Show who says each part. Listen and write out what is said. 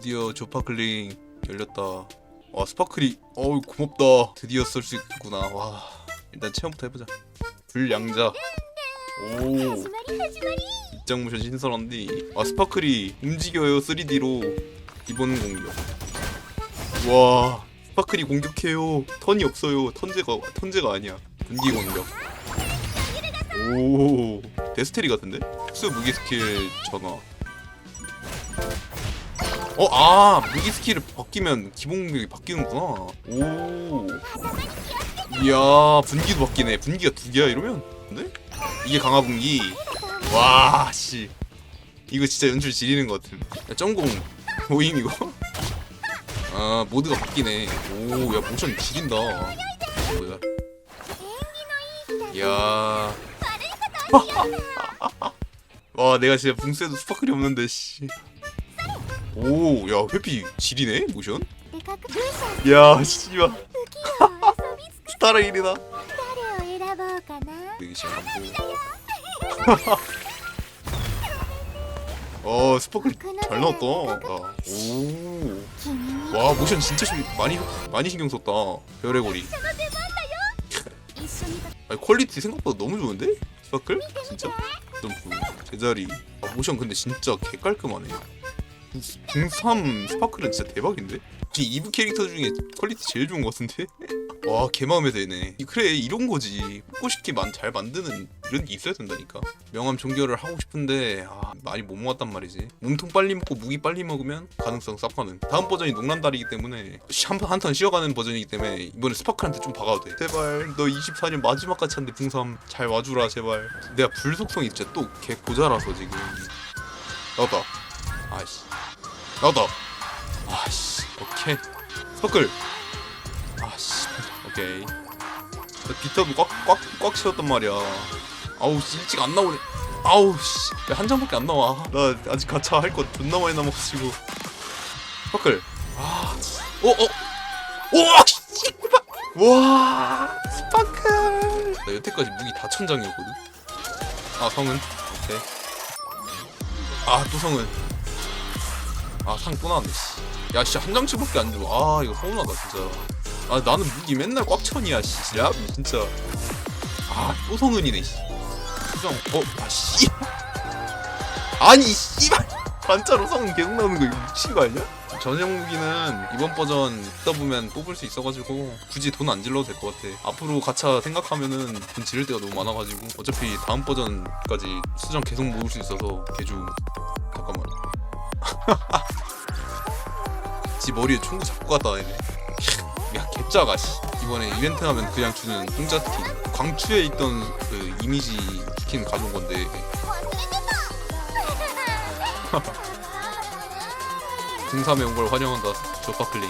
Speaker 1: 드디어 조파클링 열렸다. 와 스파클이 어우 고맙다. 드디어 쓸 수 있구나. 와 일단 체험부터 해보자. 불량자. 오. 입장 모션 신선한데 아 스파클이 움직여요 3D로. 이번 공격. 와 스파클이 공격해요. 턴이 없어요. 턴제가 턴제가 아니야. 분기 공격. 오. 데스테리 같은데? 특수 무기 스킬 전화. 어, 아, 무기 스킬을 바뀌면 기본 공격이 바뀌는구나. 오. 이야, 분기도 바뀌네. 분기가 두 개야, 이러면? 근데? 이게 강화 분기. 와, 씨. 이거 진짜 연출 지리는 것 같은. 야, 점공 모임 이거? 아, 모드가 바뀌네. 오, 야, 모션 지린다. 뭐야. 이야. 와, 내가 진짜 붕세도 스파클이 없는데, 씨. 오, 야 회피 질이네 모션. 야 씨발. 스타레인이다. 어 스포클 잘 넣었다. 아, 오. 와 모션 진짜 신, 많이 많이 신경 썼다. 별의 고리. 아니, 퀄리티 생각보다 너무 좋은데? 스파클? 진짜? 좀 그 제자리. 아, 모션 근데 진짜 개 깔끔하네. 중3 스파클은 진짜 대박인데? 이 2부 캐릭터 중에 퀄리티 제일 좋은 것 같은데? 와, 개 마음에 드네. 이- 그래, 이런 거지. 싶게 만, 잘 만드는 이런 게 있어야 된다니까. 명함 종결을 하고 싶은데, 아, 많이 못 모았단 말이지. 몸통 빨리 먹고 무기 빨리 먹으면 가능성 쌉가는. 다음 버전이 농란달이기 때문에, 한턴 쉬어가는 버전이기 때문에, 이번에 스파클한테 좀 박아도 돼. 제발, 너 24년 마지막까지 찬데 붕삼 잘 와주라, 제발. 내가 불속성이 진짜 또 개 고자라서 지금. 나왔다. 아이씨. 나왔다. 아씨. 오케이. 스파클. 아씨. 오케이. 나 비터도 꽉꽉 꽉 채웠단 말이야. 아우 씨, 일찍 안 나오네. 아우 씨. 왜한 장밖에 안 나와. 나 아직 가차 할 거 존나 많이 남아가지고. 스파클. 아. 오 어. 오 씨. 와. 스파클. 나 여태까지 무기 다 천장이었거든. 아 성은. 오케이. 아또 성은. 아상 또 나왔네 씨. 야, 씨, 한 장씩밖에 안 줘. 아, 이거 서운하다, 진짜. 아, 나는 무기 맨날 꽉 천이야, 씨. 야, 진짜. 아, 또 성은이네, 씨. 수정, 어, 아, 씨. 아니, 씨발. 반자로 성은 계속 나오는 거 이거 미친 거 아니야? 전용 무기는 이번 버전 듣다 보면 뽑을 수 있어가지고 굳이 돈 안 질러도 될 것 같아. 앞으로 가차 생각하면은 돈 지를 때가 너무 많아가지고 어차피 다음 버전까지 수정 계속 모을 수 있어서 개주 잠깐만. 지 머리에 총구 잡고 갔다 얘네. 야 개짜가 씨. 이번에 이벤트 하면 그냥 주는 공짜 스킨. 광추에 있던 그 이미지 스킨 가져온 건데. 등삼에 온 걸 환영한다. 조파클링